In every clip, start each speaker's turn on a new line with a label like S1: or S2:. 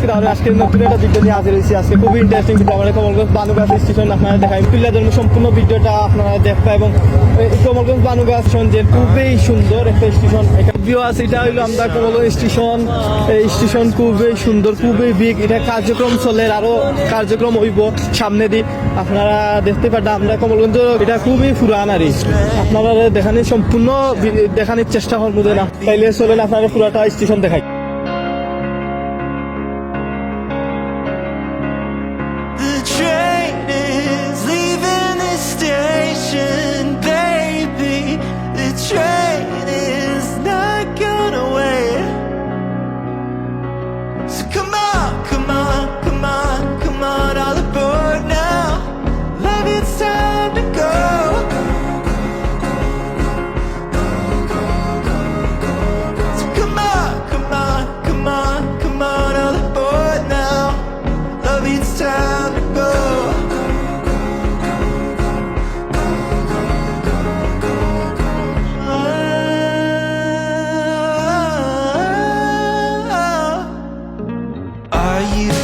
S1: আজকে তাহলে আজকে নতুন একটা ভিডিও নিয়ে হাজির হয়েছি। আজকে খুবই ইন্টারেস্টিং ভিডিও আমাদের কমলগঞ্জ বানুগাছ স্টেশন আপনারা দেখাই পিল্লা জন্য সম্পূর্ণ ভিডিওটা আপনারা দেখবা এবং কমলগঞ্জ বানুগাছ স্টেশন যে খুবই সুন্দর একটা স্টেশন এটা ভিউ আছে এটা হইল আমরা কমলগঞ্জ স্টেশন এই স্টেশন খুবই সুন্দর, খুবই বিগ এটা কার্যক্রম চলে আরও কার্যক্রম হইব সামনে দিক আপনারা দেখতে পারেন আমরা কমলগঞ্জ, এটা খুবই পুরান আর আপনারা দেখানি সম্পূর্ণ, দেখানির চেষ্টা করব না। তাইলে চলেন আপনারা পুরাটা স্টেশন দেখাই।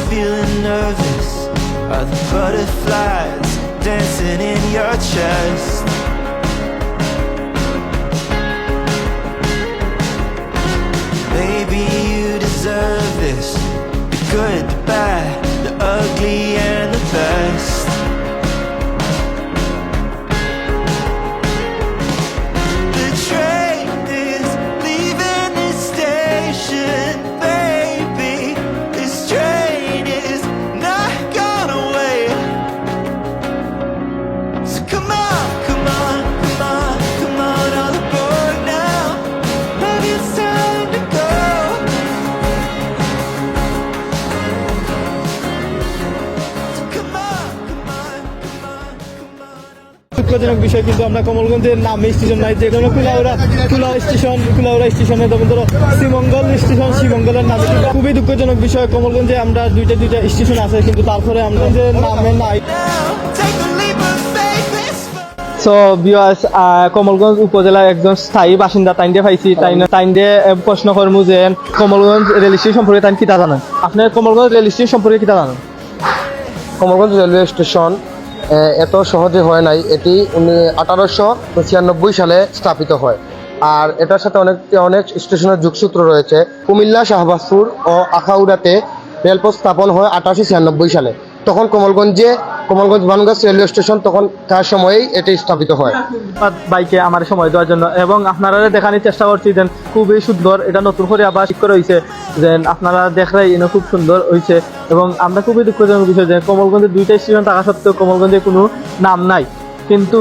S2: Feeling nervous? Are the butterflies dancing in your chest? Maybe you deserve this. The good, the bad, the ugly,
S1: দুঃখজনক বিষয় কিন্তু আমরা কমলগঞ্জের নামে স্টেশন নাই। যে কোনো কুলাউড়া কুলা স্টেশন কুলাউড়া স্টেশনে যেমন ধরো শ্রীমঙ্গল স্টেশন শ্রীমঙ্গলের নামে কিন্তু খুবই দুঃখজনক বিষয়। কমলগঞ্জে আমরা দুইটা দুইটা স্টেশন আছে কিন্তু তারপরে আমরা যে নামে নাই. সো কমলগঞ্জ উপজেলার একজন স্থায়ী বাসিন্দা তাইন্দে পাইছি। তাই তাইন্দে প্রশ্ন করমু যে কমলগঞ্জ রেল স্টেশন সম্পর্কে তাই কিতা জানেন? আপনার কমলগঞ্জ রেল স্টেশন সম্পর্কে কিতা জানেন?
S3: কমলগঞ্জ রেলওয়ে স্টেশন এত সহজে হয় নাই। এটি আঠারোশো ছিয়ানব্বই সালে স্থাপিত হয়। আর এটার সাথে অনেক অনেক স্টেশনের যুগসূত্র রয়েছে। কুমিল্লা, শাহবাজপুর ও আখাউড়াতে রেলপথ স্থাপন হয় আঠারোশো ছিয়ানব্বই সালে। তখন কমলগঞ্জে, কমলগঞ্জ বানগঞ্জ রেলওয়ে স্টেশন তখন তার সময়েই এটি স্থাপিত হয়।
S1: বাইকে আমার সময় দেওয়ার জন্য। এবং আপনারা দেখানোর চেষ্টা করছি যে খুবই সুন্দর, এটা নতুন করে আবার ঠিক করে হয়েছে যে আপনারা দেখলেই এনে খুব সুন্দর হয়েছে এবং আমরা খুবই দুঃখজনক বিষয় যে কমলগঞ্জে দুইটা স্টেশন থাকা সত্ত্বেও কমলগঞ্জে কোনো নাম নাই। কিন্তু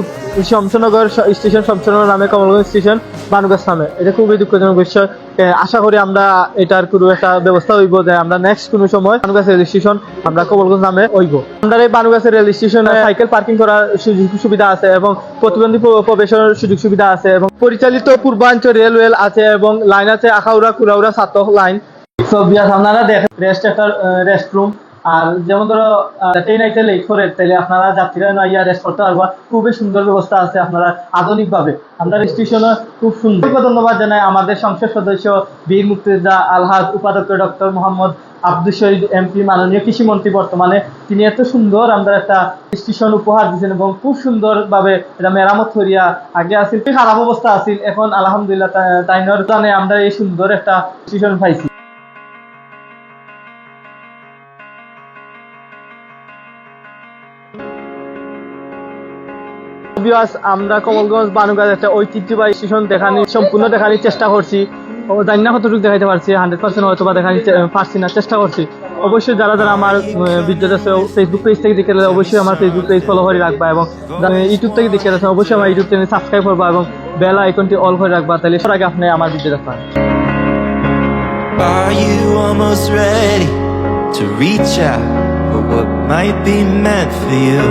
S1: শমশনগর স্টেশন শমশনগর নামে কমলগঞ্জ স্টেশন বানুগাছ নামে। এটা খুবই দুঃখজনক বিষয়। আশা করি আমরা এটার কোনো একটা ব্যবস্থা হইব যে আমরা নেক্সট কোনো সময় বানুগাছ রেল স্টেশন আমরা কমলগঞ্জ নামে হইব। আমরা এই বানুগাছের রেল স্টেশনে সাইকেল পার্কিং করার সুযোগ সুবিধা আছে এবং প্রতিবন্ধী প্র- প্রবেশের সুযোগ সুবিধা আছে এবং পরিচালিত পূর্বাঞ্চল রেলওয়ে আছে এবং লাইন আছে আখাউড়া কুলাউড়া সাত লাইন বিয়াস আপনারা দেখেন রেস্ট একটা আর যেমন ধরো ট্রেন আইতে লেট করে তাহলে আপনারা যাত্রীরা রেস্ট করতে পারবা। খুবই সুন্দর ব্যবস্থা আছে আপনারা আধুনিক ভাবে আমরা স্টেশনে খুব সুন্দর। ধন্যবাদ জানাই আমাদের সংসদ সদস্য বীর মুক্তিযোদ্ধা আলহাজ উপাধ্যক্ষ ডক্টর মোহাম্মদ আব্দুল শহীদ এমপি মাননীয় কৃষিমন্ত্রী বর্তমানে। তিনি এত সুন্দর আমরা একটা স্টেশন উপহার দিয়েছেন এবং খুব সুন্দর ভাবে এটা মেরামত করিয়া আগে আসিল। খারাপ অবস্থা আছিল, এখন আলহামদুলিল্লাহ তাইনর জানে আমরা এই সুন্দর একটা স্টেশন পাইছি। আমরা কমলগঞ্জ বানুগাজ একটা ঐতিহ্যবাহী স্টেশন দেখানি সম্পূর্ণ দেখানোর চেষ্টা করছি। ও জানি না কতটুকু দেখাইতে পারছি হান্ড্রেড পার্সেন্ট হয়তো বা দেখানি পারছি না, চেষ্টা করছি। অবশ্যই যারা যারা আমার ভিডিও আছে ফেসবুক পেজ থেকে দেখে অবশ্যই আমার ফেসবুক পেজ ফলো করে রাখবা এবং ইউটিউব থেকে দেখে রাখছে অবশ্যই আমার ইউটিউব চ্যানেল সাবস্ক্রাইব করবা এবং বেল আইকনটি অল করে রাখবা, তাহলে সবার আগে আপনি আমার ভিডিও দেখবেন
S2: Are you almost ready to reach out for what might be meant for you?